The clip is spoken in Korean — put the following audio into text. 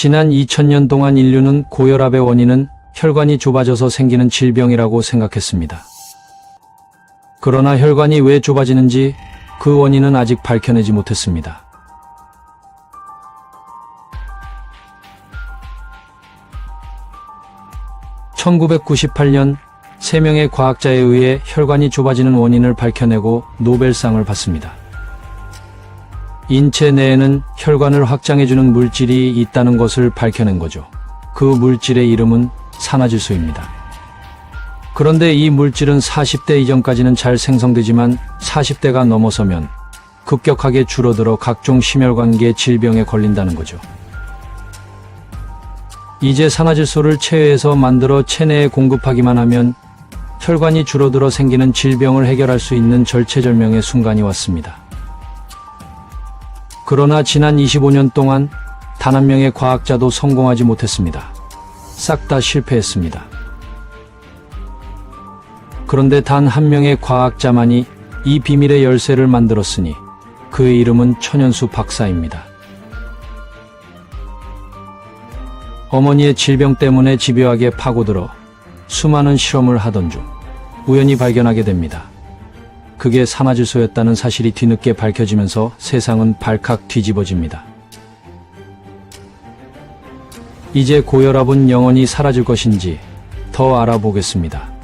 지난 2000년 동안 인류는 고혈압의 원인은 혈관이 좁아져서 생기는 질병이라고 생각했습니다. 그러나 혈관이 왜 좁아지는지 그 원인은 아직 밝혀내지 못했습니다. (1998년) 세명의 과학자에 의해 혈관이 좁아지는 원인을 밝혀내고 노벨상을 받습니다. 인체 내에는 혈관을 확장해주는 물질이 있다는 것을 밝혀낸 거죠. 그 물질의 이름은 산화질소입니다. 그런데 이 물질은 40대 이전까지는 잘 생성되지만 40대가 넘어서면 급격하게 줄어들어 각종 심혈관계 질병에 걸린다는 거죠. 이제 산화질소를 체외에서 만들어 체내에 공급하기만 하면 혈관이 줄어들어 생기는 질병을 해결할 수 있는 절체절명의 순간이 왔습니다. 그러나 지난 25년 동안 단 한 명의 과학자도 성공하지 못했습니다. 싹 다 실패했습니다. 그런데 단 한 명의 과학자만이 이 비밀의 열쇠를 만들었으니 그의 이름은 천연수 박사입니다. 어머니의 질병 때문에 집요하게 파고들어 수많은 실험을 하던 중 우연히 발견하게 됩니다. 그게 산화질소였다는 사실이 뒤늦게 밝혀지면서 세상은 발칵 뒤집어집니다. 이제 고혈압은 영원히 사라질 것인지 더 알아보겠습니다.